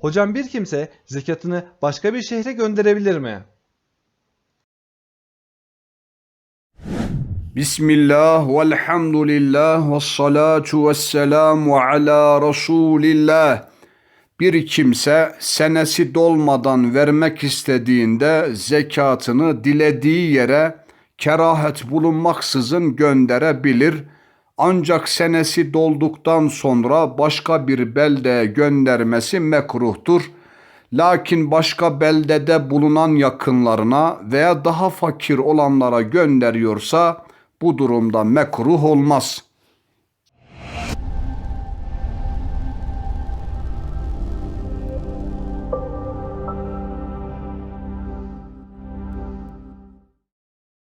Hocam bir kimse zekatını başka bir şehre gönderebilir mi? Bismillah velhamdülillah ve salatu ve selamu ala Resulillah. Bir kimse senesi dolmadan vermek istediğinde zekatını dilediği yere kerahet bulunmaksızın gönderebilir. Ancak senesi dolduktan sonra başka bir beldeye göndermesi mekruhtur. Lakin başka beldede bulunan yakınlarına veya daha fakir olanlara gönderiyorsa bu durumda mekruh olmaz.''